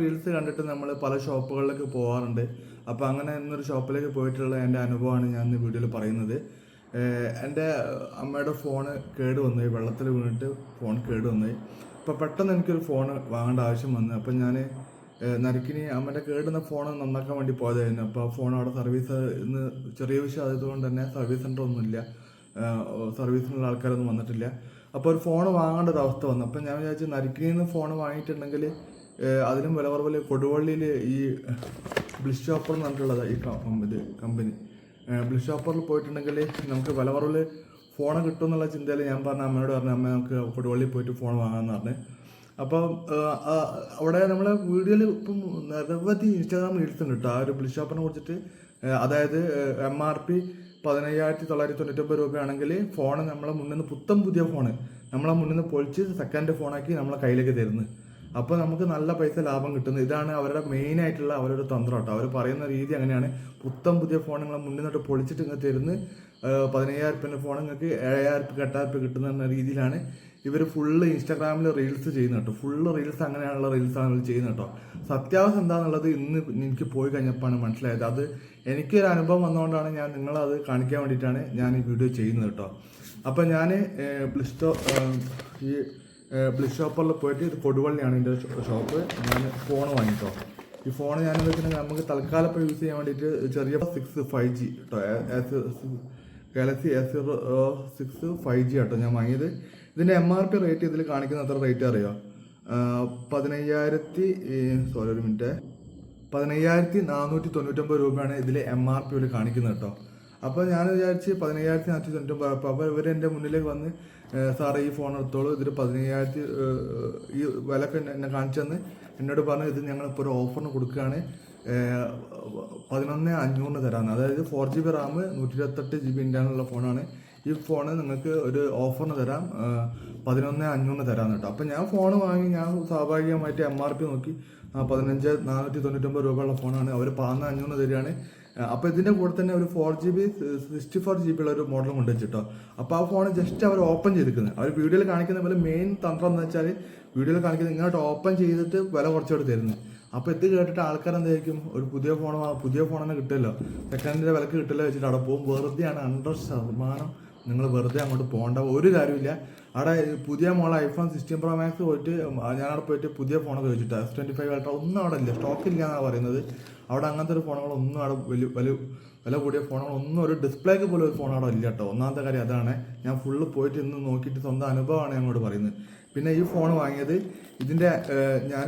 Reels കണ്ടിട്ട് നമ്മൾ പല ഷോപ്പുകളിലേക്ക് പോകാറുണ്ട് അപ്പോൾ അങ്ങനെ ഇന്നൊരു ഷോപ്പിലേക്ക് പോയിട്ടുള്ള എന്റെ അനുഭവമാണ് ഞാൻ ഇന്ന് വീഡിയോയിൽ പറയുന്നത്. എന്റെ അമ്മയുടെ ഫോണ് കേട് വന്നു വെള്ളത്തിൽ വീണിട്ട് ഫോൺ കേട് വന്നു. അപ്പോൾ പെട്ടെന്ന് എനിക്കൊരു ഫോൺ വാങ്ങേണ്ട ആവശ്യം വന്നു. അപ്പോൾ ഞാൻ നരക്കിനി അമ്മേന്റെ കേടുന്ന ഫോൺ നന്നാക്കാൻ വേണ്ടി പോയതായിരുന്നു. അപ്പോൾ ആ ഫോൺ അവിടെ സർവീസ് ഇന്ന് ചെറിയ വിഷയം ആയതുകൊണ്ട് തന്നെ സർവീസ് സെന്റർ ഒന്നുമില്ല സർവീസിനുള്ള ആൾക്കാരൊന്നും വന്നിട്ടില്ല. അപ്പോൾ ഒരു ഫോൺ വാങ്ങേണ്ട ഒരു അവസ്ഥ വന്നു. അപ്പോൾ ഞാൻ വിചാരിച്ചു നരക്കിനിന്ന് ഫോൺ വാങ്ങിയിട്ടുണ്ടെങ്കിൽ അതിലും വില കുറവിൽ കൊടുവള്ളിയിൽ ഈ ബ്ലിസ് ഷോപ്പർ എന്ന് പറഞ്ഞിട്ടുള്ളത് ഈ ഇത് കമ്പനി ബ്ലിസ് ഷോപ്പറിൽ പോയിട്ടുണ്ടെങ്കിൽ നമുക്ക് വില കുറവിൽ ഫോൺ കിട്ടും എന്നുള്ള ചിന്തയിൽ ഞാൻ പറഞ്ഞ അമ്മയോട് പറഞ്ഞു അമ്മ നമുക്ക് കൊടുവള്ളിയിൽ പോയിട്ട് ഫോൺ വാങ്ങാമെന്ന് പറഞ്ഞു. അപ്പം അവിടെ നമ്മളെ വീഡിയോയിൽ ഇപ്പം നിരവധി ഇൻസ്റ്റാഗ്രാം റീൽസ് കേട്ടോ ആ ഒരു ബ്ലിസ് കുറിച്ചിട്ട് അതായത് എം ആർ പി പതിനയ്യായിരത്തി തൊള്ളായിരത്തി തൊണ്ണൂറ്റൊമ്പത് രൂപയാണെങ്കിൽ ഫോൺ നമ്മളെ മുന്നിൽ നിന്ന് പുത്തം പുതിയ ഫോൺ നമ്മളെ മുന്നിൽ നിന്ന് പൊളിച്ച് സെക്കൻഡ് ഫോണാക്കി നമ്മളെ കയ്യിലേക്ക് തരുന്നു. അപ്പോൾ നമുക്ക് നല്ല പൈസ ലാഭം കിട്ടുന്നത് ഇതാണ് അവരുടെ മെയിൻ ആയിട്ടുള്ള അവരുടെ തന്ത്രം കേട്ടോ. അവർ പറയുന്ന രീതി അങ്ങനെയാണ്. പുത്തം പുതിയ ഫോൺ നിങ്ങളെ മുന്നിൽ നിന്നിട്ട് പൊളിച്ചിട്ട് ഇങ്ങനെ തരുന്ന് പതിനയ്യായിരം റുപ്യന്റെ ഫോൺ നിങ്ങൾക്ക് ഏഴായിരം റുപ്യ എട്ടായിരം റുപ്യ കിട്ടുന്ന രീതിയിലാണ് ഇവർ ഫുള്ള് ഇൻസ്റ്റാഗ്രാമിൽ റീൽസ് ചെയ്യുന്നത് കേട്ടോ. ഫുള്ള് റീൽസ് അങ്ങനെയുള്ള റീൽസാണ് ഇവർ ചെയ്യുന്നത് കേട്ടോ. സത്യാവസ്ഥ എന്താണെന്നുള്ളത് ഇന്ന് എനിക്ക് പോയി കഴിഞ്ഞപ്പോഴാണ് മനസ്സിലായത്. അത് എനിക്കൊരു അനുഭവം വന്നുകൊണ്ടാണ് ഞാൻ നിങ്ങളത് കാണിക്കാൻ വേണ്ടിയിട്ടാണ് ഞാൻ ഈ വീഡിയോ ചെയ്യുന്നത് കേട്ടോ. അപ്പോൾ ഞാൻ പ്ലിസ്റ്റോ ഈ ബ്ലിസ് ഷോപ്പറിൽ പോയിട്ട് ഇത് കൊടുവള്ളിയാണ് എന്റെ ഷോപ്പ് ഞാൻ ഫോൺ വാങ്ങിട്ടോ. ഈ ഫോൺ ഞാൻ വെച്ചിട്ടുണ്ടെങ്കിൽ നമുക്ക് തൽക്കാലം ഇപ്പോൾ യൂസ് ചെയ്യാൻ വേണ്ടിയിട്ട് ചെറിയ സിക്സ് ഫൈവ് ജി കേട്ടോ Galaxy S six five G ആട്ടോ ഞാൻ വാങ്ങിയത്. ഇതിന്റെ എം ആർ പി റേറ്റ് ഇതിൽ കാണിക്കുന്ന എത്ര റേറ്റ് അറിയോ? പതിനയ്യായിരത്തി സോറി ഒരു മിനിറ്റ് പതിനയ്യായിരത്തി നാനൂറ്റി തൊണ്ണൂറ്റൊമ്പത് രൂപയാണ് ഇതിൽ എം ആർ പി കാണിക്കുന്നത് കേട്ടോ. അപ്പോൾ ഞാൻ വിചാരിച്ച് പതിനയ്യായിരത്തി നാനൂറ്റി തൊണ്ണൂറ്റൊമ്പത് അപ്പോൾ അപ്പോൾ ഇവർ എന്റെ മുന്നിലേക്ക് വന്ന് സാറേ ഈ ഫോൺ എടുത്തോളൂ. ഇതിൽ പതിനയ്യായിരത്തി ഈ വിലക്ക് എന്നെ കാണിച്ചെന്ന് എന്നോട് പറഞ്ഞു ഇത് ഞങ്ങൾ ഇപ്പോൾ ഒരു ഓഫറിന് കൊടുക്കുകയാണ്. പതിനൊന്ന് അഞ്ഞൂറിന് തരാമെന്ന് അതായത് ഫോർ ജി ബി റാം നൂറ്റി ഇരുപത്തെട്ട് ജി ബി ഇന്റർണലുള്ള ഫോണാണ് ഈ ഫോണ് നിങ്ങൾക്ക് ഒരു ഓഫറിന് തരാം. പതിനൊന്ന് അഞ്ഞൂറിന് തരാമെന്ന് കേട്ടോ. അപ്പോൾ ഞാൻ ഫോൺ വാങ്ങി. ഞാൻ സ്വാഭാവികമായിട്ട് എം ആർ പി നോക്കി. പതിനഞ്ച് നാനൂറ്റി തൊണ്ണൂറ്റൊമ്പത് രൂപയുള്ള ഫോണാണ് അവർ പതിനൊന്ന് അഞ്ഞൂറിന് തരികയാണ്. അപ്പോൾ ഇതിന്റെ കൂടെ തന്നെ ഒരു four G B sixty four G B ഉള്ള ഒരു മോഡലും കൊണ്ട് വെച്ചിട്ടോ. അപ്പോൾ ആ ഫോൺ ജസ്റ്റ് അവർ ഓപ്പൺ ചെയ്തിരിക്കുന്നത് അവർ വീഡിയോയിൽ കാണിക്കുന്ന പോലെ മെയിൻ തന്ത്രം എന്ന് വെച്ചാൽ വീഡിയോയിൽ കാണിക്കുന്നത് ഇങ്ങോട്ട് ഓപ്പൺ ചെയ്തിട്ട് വില കുറച്ചോട് തരുന്നത് അപ്പോൾ ഇത് കേട്ടിട്ട് ആൾക്കാർ എന്തായിരിക്കും ഒരു പുതിയ ഫോൺ പുതിയ ഫോൺ തന്നെ കിട്ടുമല്ലോ സെക്കൻഡിന്റെ വിലക്ക് കിട്ടില്ല വെച്ചിട്ട് അവിടെ പോകും. വെറുതെയാണ് ഹൺഡ്രഡ് ശതമാനം നിങ്ങൾ വെറുതെ അങ്ങോട്ട് പോകേണ്ട. ഒരു കാര്യമില്ല അവിടെ പുതിയ mall iPhone sixteen pro max പോയിട്ട് ഞാനവിടെ പോയിട്ട് പുതിയ ഫോണൊക്കെ വെച്ചിട്ട്. എസ് ട്വന്റി ഫൈവ് അൾട്ര ഒന്നും അവിടെ ഇല്ല. സ്റ്റോക്ക് ഇല്ല എന്നാണ് പറയുന്നത്. അവിടെ അങ്ങനത്തെ ഒരു ഫോണുകളൊന്നും അവിടെ വലിയ വലിയ വില കൂടിയ ഫോണുകളൊന്നും ഒരു ഡിസ്പ്ലേക്ക് പോലും ഒരു ഫോൺ അവിടെ ഇല്ല കേട്ടോ. ഒന്നാമത്തെ കാര്യം അതാണ് ഞാൻ ഫുള്ള് പോയിട്ട് ഇന്ന് നോക്കിയിട്ട് സ്വന്തം അനുഭവമാണ് ഞങ്ങളോട് പറയുന്നത്. പിന്നെ ഈ ഫോൺ വാങ്ങിയത് ഇതിന്റെ ഞാൻ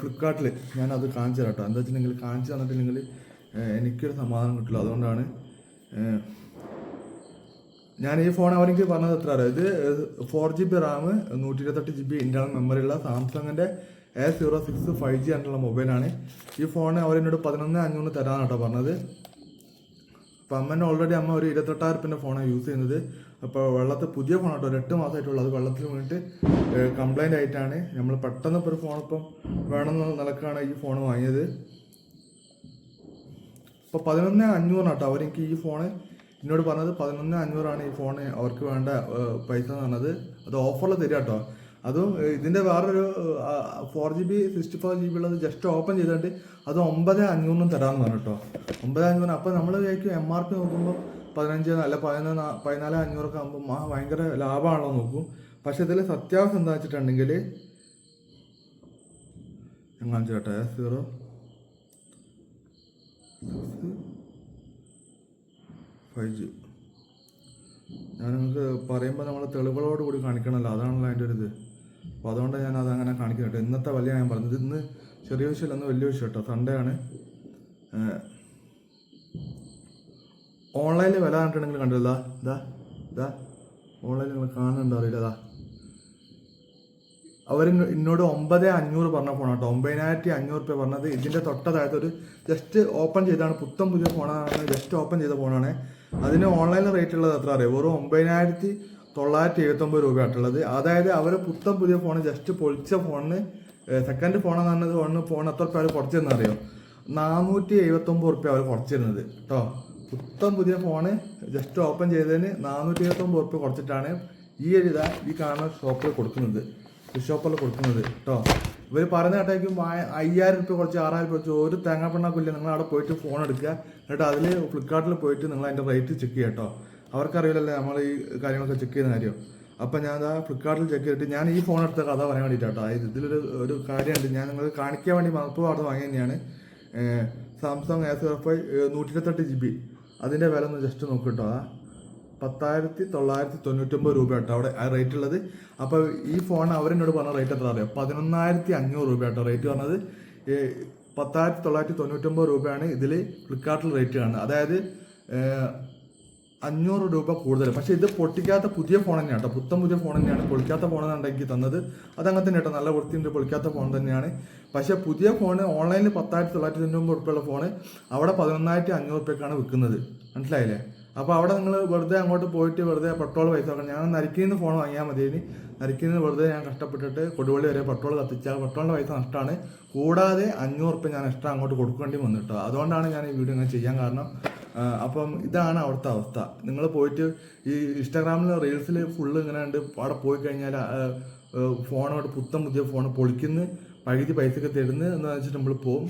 ഫ്ലിപ്കാർട്ടിൽ ഞാൻ അത് കാണിച്ചു തരാം കേട്ടോ. എന്താ വെച്ചിട്ടുണ്ടെങ്കിൽ കാണിച്ചു തന്നിട്ടുണ്ടെങ്കിൽ എനിക്കൊരു സമാധാനം കിട്ടില്ല. അതുകൊണ്ടാണ് ഞാൻ ഈ ഫോൺ അവരെങ്കിൽ പറഞ്ഞത് എത്ര ഇത് ഫോർ ജി ബി റാം നൂറ്റി ഇരുപത്തെട്ട് ജി ബി ഇന്റർണൽ മെമ്മറി ഉള്ള സാംസങ്ങിന്റെ A zero six five G ആയിട്ടുള്ള മൊബൈലാണ് ഈ ഫോൺ അവരെന്നോട് പതിനൊന്ന് അഞ്ഞൂറ് തരാനാണ് കേട്ടോ പറഞ്ഞത്. അപ്പം അമ്മേനെ ഓൾറെഡി അമ്മ ഒരു ഇരുപത്തെട്ടായിരം റുപ്യന്റെ ഫോണാണ് യൂസ് ചെയ്യുന്നത്. അപ്പോൾ വെള്ളത്തെ പുതിയ ഫോൺ കേട്ടോ ഒരു എട്ട് മാസമായിട്ടുള്ളൂ. അത് വെള്ളത്തിൽ വീണിട്ട് കംപ്ലൈന്റ് ആയിട്ടാണ്. നമ്മൾ പെട്ടെന്ന് ഇപ്പോൾ ഒരു ഫോൺ ഇപ്പം വേണമെന്നുള്ള നിലക്കാണ് ഈ ഫോൺ വാങ്ങിയത്. അപ്പോൾ പതിനൊന്ന് അഞ്ഞൂറാണ് കേട്ടോ അവരെനിക്ക് ഈ ഫോണ് എന്നോട് പറഞ്ഞത് പതിനൊന്ന് അഞ്ഞൂറാണ് ഈ ഫോൺ അവർക്ക് വേണ്ട പൈസ എന്ന് പറഞ്ഞത്. അത് ഓഫറിൽ തരിക കേട്ടോ അതും ഇതിന്റെ വേറൊരു four G B sixty four G B ഉള്ളത് ജസ്റ്റ് ഓപ്പൺ ചെയ്തിട്ട് അത് ഒമ്പത് അഞ്ഞൂറിനും തരാമെന്ന് പറഞ്ഞു കേട്ടോ ഒമ്പത് അഞ്ഞൂറ് അപ്പോൾ നമ്മൾ വിചാരിക്കും എം ആർ പി നോക്കുമ്പോൾ പതിനഞ്ച് അല്ല പതിനൊന്ന് പതിനാല് അഞ്ഞൂറൊക്കെ ആകുമ്പോൾ ആ ഭയങ്കര ലാഭമാണോ നോക്കും. പക്ഷേ ഇതിൽ സത്യാവസ്ഥ എന്താ വെച്ചിട്ടുണ്ടെങ്കിൽ ഞാൻ ചേട്ടാ സീറോ ഫൈവ് ജി ഞാൻ നിങ്ങൾക്ക് പറയുമ്പോൾ നമ്മൾ തെളിവുകളോട് കൂടി കാണിക്കണമല്ലോ. അതാണല്ലോ അതിന്റെ ഒരു ഇത്. അപ്പോൾ അതുകൊണ്ട് ഞാൻ അതങ്ങനെ കാണിക്കുന്നുണ്ട് ഇന്നത്തെ വലിയ ഞാൻ പറഞ്ഞത് ഇന്ന് ചെറിയ വിഷയമല്ല ഇന്ന് വലിയ വിഷയം കേട്ടോ. സൺഡേ ആണ്. ഓൺലൈനിൽ വില കണ്ടിട്ടുണ്ടെങ്കിൽ കണ്ടില്ല? ഇതാ ഇതാ ഓൺലൈനിൽ നിങ്ങൾ കാണുന്നുണ്ടോ അവർ ഇന്നോട് ഒമ്പത് അഞ്ഞൂറ് പറഞ്ഞ ഫോണാണ് കേട്ടോ. ഒമ്പതിനായിരത്തി അഞ്ഞൂറ് രൂപ പറഞ്ഞത് ഇതിന്റെ തൊട്ടതായത് ഒരു ജസ്റ്റ് ഓപ്പൺ ചെയ്താണ് പുത്തം പുതിയ ഫോണാണ് ജസ്റ്റ് ഓപ്പൺ ചെയ്ത ഫോണാണ് അതിന് ഓൺലൈനിൽ റേറ്റ് ഉള്ളത് എത്ര അറിയാം? വെറും ഒമ്പതിനായിരത്തി തൊള്ളായിരത്തി എഴുപത്തൊമ്പത് രൂപയായിട്ടുള്ളത്. അതായത് അവരെ പുത്തം പുതിയ ഫോൺ ജസ്റ്റ് പൊളിച്ച ഫോണിന് സെക്കൻഡ് ഫോണെന്ന് പറഞ്ഞത് ഫോണിന് ഫോൺ എത്ര രൂപ അവർ കുറച്ചെന്ന് അറിയോ? നാനൂറ്റി എഴുപത്തൊമ്പത് റുപ്യ അവർ കുറച്ചിരുന്നത് കേട്ടോ പുത്തം പുതിയ ഫോണ് ജസ്റ്റ് ഓപ്പൺ ചെയ്തതിന് നാനൂറ്റി എഴുപത്തൊമ്പത് റുപ്യ കുറച്ചിട്ടാണ് ഈ ഒരു ഇതാ ഈ കാണുന്ന ഷോപ്പിൽ കൊടുക്കുന്നത്. ഷോപ്പിൽ കൊടുക്കുന്നത് കേട്ടോ ഇവർ പറയുന്ന കേട്ടേക്കും അയ്യായിരം റുപ്യ കുറച്ച് ആറായിരം റുപ്യ കുറച്ച് ഒരു തേങ്ങാപ്പിണ്ണാക്കില്ല നിങ്ങൾ അവിടെ പോയിട്ട് ഫോൺ എടുക്കുക. എന്നിട്ട് അതിൽ ഫ്ലിപ്കാർട്ടിൽ പോയിട്ട് നിങ്ങൾ അതിന്റെ റേറ്റ് ചെക്ക് ചെയ്യാം കേട്ടോ അവർക്കറിയില്ലല്ലേ നമ്മൾ ഈ കാര്യങ്ങളൊക്കെ ചെക്ക് ചെയ്യുന്ന കാര്യം. അപ്പം ഞാൻ അതാ ഫ്ലിപ്കാർട്ടിൽ ചെക്ക് ചെയ്തിട്ട് ഞാൻ ഈ ഫോൺ എടുത്ത കഥ പറയാൻ വേണ്ടിയിട്ടാട്ടോ അതായത് ഇതിലൊരു ഒരു കാര്യമുണ്ട്. ഞാൻ നിങ്ങൾ കാണിക്കാൻ വേണ്ടി മലപ്പുറം അവിടെ വാങ്ങിയ തന്നെയാണ് സാംസങ് എസ് എഫ് ഐ നൂറ്റി ഇരുപത്തെട്ട് ജി ബി അതിന്റെ വില ഒന്ന് ജസ്റ്റ് നോക്കൂ കേട്ടോ ആ പത്തായിരത്തി തൊള്ളായിരത്തി തൊണ്ണൂറ്റൊമ്പത് രൂപ കേട്ടോ അവിടെ ആ റേറ്റ് ഉള്ളത്. അപ്പോൾ ഈ ഫോൺ അവരെന്നോട് പറഞ്ഞ റേറ്റ് എത്ര അറിയാം? പതിനൊന്നായിരത്തി അഞ്ഞൂറ് രൂപ കേട്ടോ റേറ്റ് പറഞ്ഞത് പത്തായിരത്തി തൊള്ളായിരത്തി തൊണ്ണൂറ്റൊമ്പത് രൂപയാണ് ഇതിൽ ഫ്ലിപ്കാർട്ടിൽ റേറ്റ് കാണുന്നത് അതായത് അഞ്ഞൂറ് രൂപ കൂടുതൽ പക്ഷേ ഇത് പൊട്ടിക്കാത്ത പുതിയ ഫോൺ തന്നെയാണ് കേട്ടോ. പുത്തൻ പുതിയ ഫോൺ തന്നെയാണ്. പൊളിക്കാത്ത ഫോൺ എനിക്ക് തന്നത്. അതങ്ങനെ തന്നെ കേട്ടോ. നല്ല വൃത്തിയുണ്ട് പൊളിക്കാത്ത ഫോൺ തന്നെയാണ്. പക്ഷേ പുതിയ ഫോൺ ഓൺലൈനിൽ പത്തായിരത്തി തൊള്ളായിരത്തി തൊണ്ണൂറ് ഉറുപ്പുള്ള ഫോൺ അവിടെ പതിനൊന്നായിരത്തി അഞ്ഞൂറ് ഉറുപ്പ്യക്കാണ് വിൽക്കുന്നത് മനസ്സിലായില്ലേ? അപ്പോൾ അവിടെ നിങ്ങൾ വെറുതെ അങ്ങോട്ട് പോയിട്ട് വെറുതെ പെട്രോൾ പൈസ വെക്കണം ഞാൻ നരിക്കുന്ന ഫോൺ വാങ്ങിയാൽ മതി ഇനി. നരിക്കുന്ന വെറുതെ ഞാൻ കഷ്ടപ്പെട്ടിട്ട് കൊടുവള്ളി വരെ പെട്രോൾ കത്തിച്ചാൽ പെട്രോളിന്റെ പൈസ നഷ്ടമാണ് കൂടാതെ അഞ്ഞൂറ് ഉറുപ്പ്യ ഞാൻ എക്സ്ട്രാ അങ്ങോട്ട് കൊടുക്കേണ്ടി വന്നിട്ടോ. അതുകൊണ്ടാണ് ഞാൻ ഈ വീഡിയോ ഇങ്ങനെ ചെയ്യാൻ കാരണം അപ്പം ഇതാണ് അവിടുത്തെ അവസ്ഥ. നിങ്ങൾ പോയിട്ട് ഈ ഇൻസ്റ്റാഗ്രാമിൽ റീൽസിൽ ഫുള്ള് ഇങ്ങനെ ഉണ്ട് അവിടെ പോയി കഴിഞ്ഞാൽ ഫോണോട് പുത്തൻ പുതിയ ഫോൺ പൊളിക്കുന്നു. പകുതി പൈസയൊക്കെ തരുന്നു. എന്ന് വെച്ചിട്ട് നമ്മൾ പോവും.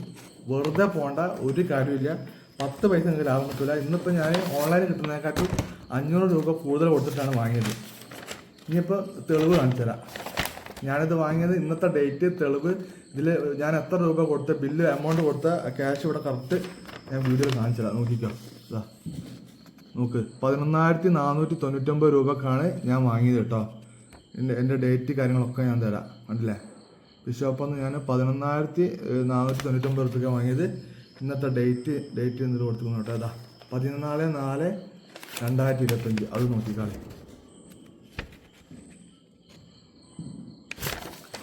വെറുതെ പോകണ്ട ഒരു കാര്യമില്ല പത്ത് പൈസ നിങ്ങൾക്ക് ലാഭം കിട്ടില്ല ഇന്നിപ്പോൾ ഞാൻ ഓൺലൈനിൽ കിട്ടുന്നതിനെക്കാട്ടി അഞ്ഞൂറ് രൂപ കൂടുതൽ കൊടുത്തിട്ടാണ് വാങ്ങിയത്. ഇനിയിപ്പോൾ തെളിവ് കാണിച്ചു തരാം. ഞാനിത് വാങ്ങിയത് ഇന്നത്തെ ഡേറ്റ് തെളിവ്. ഇതിൽ ഞാൻ എത്ര രൂപ കൊടുത്ത ബില്ല് എമൗണ്ട് കൊടുത്ത ക്യാഷ് ഇവിടെ കറക്റ്റ് ഞാൻ വീഡിയോയിൽ കാണിച്ചു തരാം. നോക്കിക്കോ. ഇതാ നോക്ക്. പതിനൊന്നായിരത്തി നാനൂറ്റി തൊണ്ണൂറ്റൊമ്പത് രൂപക്കാണ് ഞാൻ വാങ്ങിയത് കേട്ടോ. എന്റെ എന്റെ ഡേറ്റ് കാര്യങ്ങളൊക്കെ ഞാൻ തരാം. കണ്ടില്ലേ? ബിഷോപ്പെന്ന് ഞാൻ പതിനൊന്നായിരത്തി നാനൂറ്റി തൊണ്ണൂറ്റൊമ്പത് റുപ്യക്ക് വാങ്ങിയത്. ഇന്നത്തെ ഡേറ്റ് ഡേറ്റ് എന്നിട്ട് കൊടുത്തു കേട്ടോ. അതാ പതിനാല് നാല് രണ്ടായിരത്തി ഇരുപത്തഞ്ച്. അത് നോക്കിക്കാളെ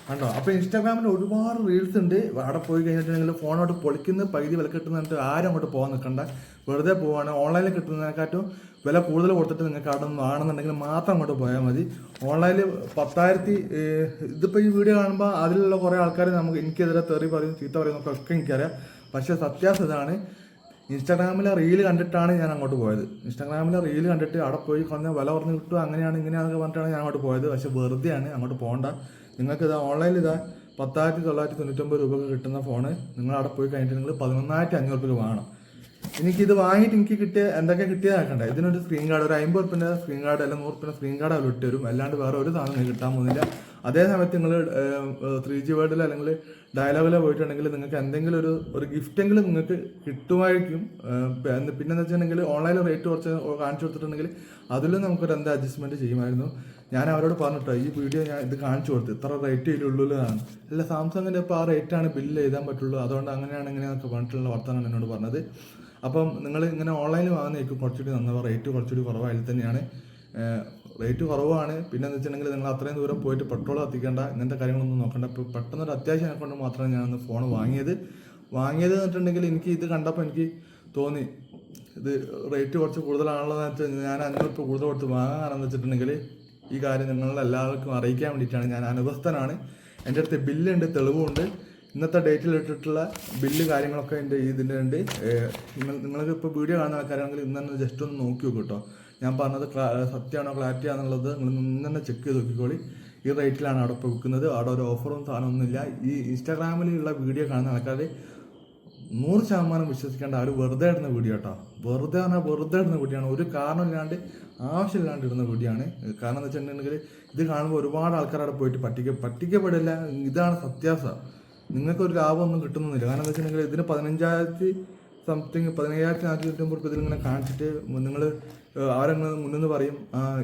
കണ്ടോ? അപ്പോൾ ഇൻസ്റ്റാഗ്രാമിൽ ഒരുപാട് റീൽസ് ഉണ്ട്. അവിടെ പോയി കഴിഞ്ഞിട്ടുണ്ടെങ്കിൽ ഫോണോട്ട് പൊളിക്കുന്ന പകുതി വില കിട്ടുന്നിട്ട് ആരും അങ്ങോട്ട് പോകാൻ നിൽക്കണ്ട. വെറുതെ പോവാണ്. ഓൺലൈനിൽ കിട്ടുന്നതിനെക്കാട്ടും വില കൂടുതൽ കൊടുത്തിട്ട് നിങ്ങൾക്ക് അവിടെ നിന്ന് ആണെന്നുണ്ടെങ്കിൽ മാത്രം അങ്ങോട്ട് പോയാൽ മതി. ഓൺലൈനിൽ പത്തായിരത്തി ഇതിപ്പോൾ ഈ വീഡിയോ കാണുമ്പോൾ അതിലുള്ള കുറേ ആൾക്കാർ നമുക്ക് എനിക്കെതിരെ തെറി പറയും ചീത്ത പറയുന്നൊക്കെ ഒക്കെ എനിക്കറിയാം. പക്ഷേ സത്യാസതാണ് ഇൻസ്റ്റാഗ്രാമിലെ റീൽ കണ്ടിട്ടാണ് ഞാൻ അങ്ങോട്ട് പോയത്. ഇൻസ്റ്റാഗ്രാമിലെ റീൽ കണ്ടിട്ട് അവിടെ പോയി കുറഞ്ഞ വില കുറഞ്ഞ് കിട്ടും അങ്ങനെയാണ് ഇങ്ങനെയാണെന്നൊക്കെ പറഞ്ഞിട്ടാണ് ഞാൻ അങ്ങോട്ട് പോയത്. പക്ഷെ വെറുതെയാണ് അങ്ങോട്ട് പോകണ്ട. നിങ്ങൾക്ക് ഇതാ ഓൺലൈനിൽ ഇതാ പത്തായിരത്തി തൊള്ളായിരത്തി തൊണ്ണൂറ്റൊമ്പത് രൂപക്ക് കിട്ടുന്ന ഫോണ് നിങ്ങൾ അവിടെ പോയി കഴിഞ്ഞിട്ട് നിങ്ങൾ പതിനൊന്നായിരത്തി അഞ്ഞൂറ് രൂപ വേണം എനിക്കിത് വാങ്ങിയിട്ട് എനിക്ക് കിട്ടിയ എന്തൊക്കെ കിട്ടിയതാക്കണ്ട ഇതിനൊരു സ്ക്രീൻ കാർഡ് ഒരു അമ്പത് റുപ്പിന്റെ സ്ക്രീൻ കാർഡ് അല്ലെങ്കിൽ നൂറ് റുപ്പിന്റെ സ്ക്രീൻ കാർഡ് അവർ ഇട്ടുതരും അല്ലാണ്ട് വേറെ ഒരു സാധനം കിട്ടാൻ പോകുന്നില്ല. അതേ സമയത്ത് നിങ്ങൾ ത്രീ ജി വേർഡിൽ അല്ലെങ്കിൽ ഡയലോഗിലോ പോയിട്ടുണ്ടെങ്കിൽ നിങ്ങൾക്ക് എന്തെങ്കിലും ഒരു ഒരു ഗിഫ്റ്റെങ്കിലും നിങ്ങൾക്ക് കിട്ടുമായിരിക്കും. പിന്നെ എന്ന് വെച്ചിട്ടുണ്ടെങ്കിൽ ഓൺലൈനിൽ റേറ്റ് കുറച്ച് കാണിച്ചു കൊടുത്തിട്ടുണ്ടെങ്കിൽ അതിലും നമുക്കൊരു എന്താ അഡ്ജസ്റ്റ്മെന്റ് ചെയ്യുമായിരുന്നു. ഞാൻ അവരോട് പറഞ്ഞിട്ടോ ഈ വീഡിയോ ഞാൻ ഇത് കാണിച്ചു കൊടുത്തു ഇത്ര റേറ്റ് ഇതിലുള്ളൂ എന്നാണ് അല്ല സാംസങ്ങിന്റെ ഇപ്പോൾ ആ റേറ്റാണ് ബില്ല് എഴുതാൻ പറ്റുള്ളൂ. അതുകൊണ്ട് അങ്ങനെയാണ് ഇങ്ങനെയൊക്കെ പറഞ്ഞിട്ടുള്ള വർത്തമാനം എന്നോട് പറഞ്ഞത്. അപ്പം നിങ്ങൾ ഇങ്ങനെ ഓൺലൈനിൽ വാങ്ങുന്നതായിരിക്കും കുറച്ചുകൂടി നന്നാവുക. റേറ്റ് കുറച്ചുകൂടി കുറവായി തന്നെയാണ്. റേറ്റ് കുറവാണ്. പിന്നെ എന്ന് വെച്ചിട്ടുണ്ടെങ്കിൽ നിങ്ങൾ അത്രയും ദൂരം പോയിട്ട് പെട്രോൾ കത്തിക്കേണ്ട ഇങ്ങനത്തെ കാര്യങ്ങളൊന്നും നോക്കണ്ട. ഇപ്പോൾ പെട്ടെന്ന് ഒരു അത്യാവശ്യം കൊണ്ട് മാത്രമേ ഞാനൊന്ന് ഫോൺ വാങ്ങിയത്. വാങ്ങിയത് എന്നിട്ടുണ്ടെങ്കിൽ എനിക്ക് ഇത് കണ്ടപ്പോൾ എനിക്ക് തോന്നി. ഇത് റേറ്റ് കുറച്ച് കൂടുതലാണല്ലോ എന്ന് വെച്ചാൽ ഞാൻ അഞ്ഞൂറ് രൂപ കൂടുതൽ കൊടുത്ത് വാങ്ങാനാണെന്ന് വെച്ചിട്ടുണ്ടെങ്കിൽ ഈ കാര്യം നിങ്ങളെ എല്ലാവർക്കും അറിയിക്കാൻ വേണ്ടിയിട്ടാണ്. ഞാൻ അനുഭവസ്ഥനാണ് എന്റെ അടുത്ത് ബില്ലുണ്ട് തെളിവുണ്ട്. ഇന്നത്തെ ഡേറ്റിൽ ഇട്ടിട്ടുള്ള ബില്ല് കാര്യങ്ങളൊക്കെ എന്റെ ഇതിന്റെ ഉണ്ട്. നിങ്ങൾ നിങ്ങൾക്ക് ഇപ്പോൾ വീഡിയോ കാണുന്ന ആൾക്കാരാണെങ്കിൽ ഇന്ന് തന്നെ ജസ്റ്റ് ഒന്ന് നോക്കി നോക്കൂ കേട്ടോ. ഞാൻ പറഞ്ഞത് സത്യമാണോ ക്ലാരിറ്റി ആണെന്നുള്ളത് നിങ്ങൾ നിന്നെ ചെക്ക് ചെയ്ത് നോക്കിക്കോളി. ഈ റേറ്റിലാണ് അവിടെ ഇപ്പോൾ വിൽക്കുന്നത് അവിടെ ഒരു ഓഫറും സാധനമൊന്നുമില്ല ഈ ഇൻസ്റ്റാഗ്രാമിലുള്ള വീഡിയോ കാണുന്ന ആൾക്കാർ നൂറ് ശതമാനം വിശ്വസിക്കേണ്ട അവർ വെറുതെ ഇടുന്ന വീഡിയോ കേട്ടോ വെറുതെ പറഞ്ഞാൽ വെറുതെ ഇടുന്ന വീഡിയോ ഒരു കാരണമില്ലാണ്ട് ആവശ്യമില്ലാണ്ട് ഇടുന്ന വീഡിയോ കാരണം എന്ന് വെച്ചിട്ടുണ്ടെങ്കിൽ ഇത് കാണുമ്പോൾ ഒരുപാട് ആൾക്കാർ അവിടെ പോയിട്ട് പറ്റിക്ക പറ്റിക്കപ്പെടില്ല. ഇതാണ് സത്യാവസ്ഥ. നിങ്ങൾക്ക് ഒരു ലാഭമൊന്നും കിട്ടുന്നില്ല കാരണം എന്താ വെച്ചിട്ടുണ്ടെങ്കിൽ ഇതിന് പതിനഞ്ചായിരത്തി സംതിങ് പതിനയ്യായിരത്തി നാനൂറ്റി തൊണ്ണൂറ്റൊമ്പത് ഇതിൽ ഇങ്ങനെ കാണിച്ചിട്ട് നിങ്ങൾ അവരങ്ങനെ മുന്നെന്ന് പറയും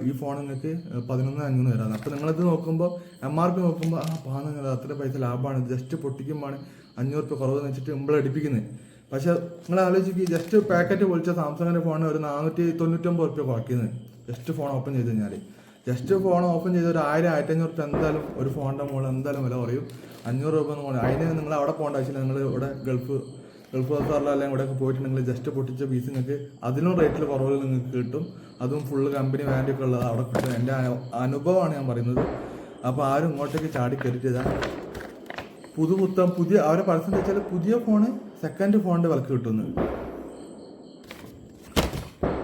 ഈ ഫോൺ നിങ്ങൾക്ക് പതിനൊന്ന് അഞ്ഞൂറ് വരാം അപ്പോൾ നിങ്ങളത് നോക്കുമ്പോൾ എം ആർ പി നോക്കുമ്പോൾ ആ പാന്ന് അത്ര പൈസ ലാഭമാണ് ജസ്റ്റ് പൊട്ടിക്കുമ്പോൾ അഞ്ഞൂറ് റുപ്യ കുറവെന്ന് വെച്ചിട്ട് നമ്മൾ അടിപ്പിക്കുന്നത് പക്ഷെ നിങ്ങൾ ആലോചിക്കുക ജസ്റ്റ് പാക്കറ്റ് പൊളിച്ച സാംസങ്ങിന്റെ ഫോൺ ഒരു നാനൂറ്റി തൊണ്ണൂറ്റൊമ്പത് റുപ്യ കുറയ്ക്കുന്നത് ജസ്റ്റ് ഫോൺ ഓപ്പൺ ചെയ്ത് കഴിഞ്ഞാൽ ജസ്റ്റ് ഫോൺ ഓപ്പൺ ചെയ്ത് ഒരു ആയിരം ആയിരത്തി അഞ്ഞൂറ് റുപ്യ എന്തായാലും ഒരു ഫോണിന്റെ മുകളിൽ എന്തായാലും വില കുറയും. അഞ്ഞൂറ് രൂപ എന്ന് അതിന് നിങ്ങൾ അവിടെ പോകേണ്ട ആവശ്യമില്ല. നിങ്ങൾ ഇവിടെ ഗൾഫ് ഗൾഫ് ബസാറിലോ അല്ലെങ്കിൽ ഇവിടെയൊക്കെ പോയിട്ടുണ്ടെങ്കിൽ ജസ്റ്റ് പൊട്ടിച്ച പീസ് നിങ്ങൾക്ക് അതിലും റേറ്റിൽ കുറവിൽ നിങ്ങൾക്ക് കിട്ടും. അതും ഫുള്ള് കമ്പനി വാൻഡി ഒക്കെ ഉള്ളത് അവിടെ കിട്ടും. എന്റെ അനുഭവമാണ് ഞാൻ പറയുന്നത്. അപ്പോൾ ആരും ഇങ്ങോട്ടേക്ക് ചാടി കയറ്റിയതാണ് പുതു പുതുപുത്തം പുതിയ അവരെ പരസ്യം വെച്ചാൽ പുതിയ ഫോണ് സെക്കൻഡ് ഫോണിന്റെ വിലക്ക് കിട്ടുന്നു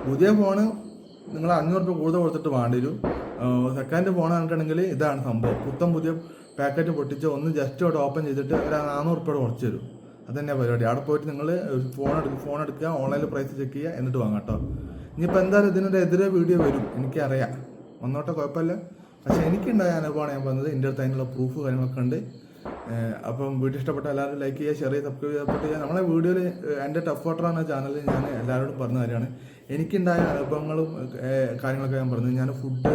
പുതിയ ഫോണ് നിങ്ങൾ അഞ്ഞൂറ് രൂപ കൂടുതൽ കൊടുത്തിട്ട് വേണ്ടി വരും. സെക്കൻഡ് ഫോൺ കണ്ടിട്ടുണ്ടെങ്കിൽ ഇതാണ് സംഭവം. പുത്തം പുതിയ പാക്കറ്റ് പൊട്ടിച്ച് ഒന്ന് ജസ്റ്റ് അവിടെ ഓപ്പൺ ചെയ്തിട്ട് ഒരു നാനൂറ് രൂപ കുറച്ച് തരും. അത് തന്നെ പരിപാടി. അവിടെ പോയിട്ട് നിങ്ങൾ ഫോൺ എടുക്കുക ഫോൺ എടുക്കുക ഓൺലൈനിൽ പ്രൈസ് ചെക്ക് ചെയ്യുക എന്നിട്ട് വാങ്ങാം കേട്ടോ. ഇനിയിപ്പോൾ എന്തായാലും ഇതിനൊരു എതിരെ വീഡിയോ വരും എനിക്കറിയാം. ഒന്നോട്ടെ കുഴപ്പമില്ല. പക്ഷേ എനിക്കുണ്ടായ അനുഭവമാണ് ഞാൻ പറഞ്ഞത് എന്റെ അടുത്ത് അതിനുള്ള പ്രൂഫ് കാര്യങ്ങളൊക്കെ ഉണ്ട്. അപ്പം വീഡിയോ ഇഷ്ടപ്പെട്ട എല്ലാവരും ലൈക്ക് ചെയ്യുക ഷെയർ ചെയ്യുക സബ്സ്ക്രൈബ് ചെയ്യുക സപ്പോർട്ട് ചെയ്യുക. നമ്മളെ വീഡിയോയിൽ എന്റെ ടഫ് വാട്ടർ എന്ന ചാനലിൽ ഞാൻ എല്ലാവരോടും പറഞ്ഞ കാര്യമാണ്. എനിക്കുണ്ടായ അനുഭവങ്ങളും കാര്യങ്ങളൊക്കെ ഞാൻ പറഞ്ഞത്. ഞാൻ ഫുഡ്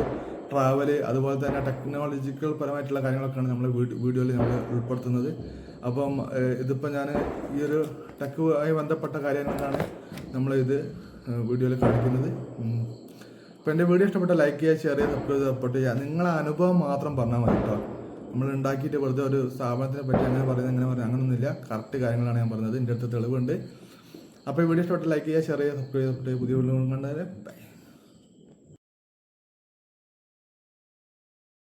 ട്രാവൽ അതുപോലെ തന്നെ ടെക്നോളജിക്കൽ പരമായിട്ടുള്ള കാര്യങ്ങളൊക്കെയാണ് നമ്മൾ വീഡിയോയിൽ നമ്മൾ ഉൾപ്പെടുത്തുന്നത്. അപ്പം ഇതിപ്പോൾ ഞാൻ ഈ ഒരു ടെക്കുമായി ബന്ധപ്പെട്ട കാര്യങ്ങളാണ് നമ്മൾ ഇത് വീഡിയോയിൽ കാണിക്കുന്നത്. അപ്പം എന്റെ വീഡിയോ ഇഷ്ടപ്പെട്ട ലൈക്ക് ചെയ്യുക ഷെയർ ചെയ്യുക സബ്സ്ക്രൈബ് സപ്പോർട്ട് ചെയ്യുക. നിങ്ങളെ അനുഭവം മാത്രം പറഞ്ഞാൽ മതി കേട്ടോ നമ്മൾ ഉണ്ടാക്കിയിട്ട് വെറുതെ ഒരു സ്ഥാപനത്തിനെ പറ്റി അങ്ങനെ പറയുന്നത് അങ്ങനെ പറയുന്നത് അങ്ങനെയൊന്നുമില്ല കറക്റ്റ് കാര്യങ്ങളാണ് ഞാൻ പറഞ്ഞത്. എന്റെ അടുത്ത് തെളിവുണ്ട്. അപ്പോൾ ഈ വീഡിയോ ഇഷ്ടപ്പെട്ട ലൈക്ക് ചെയ്യുക ഷെയർ ചെയ്യുക സബ്സ്ക്രൈബ് ചെയ്യുക പുതിയ വീഡിയോ കണ്ടാൽ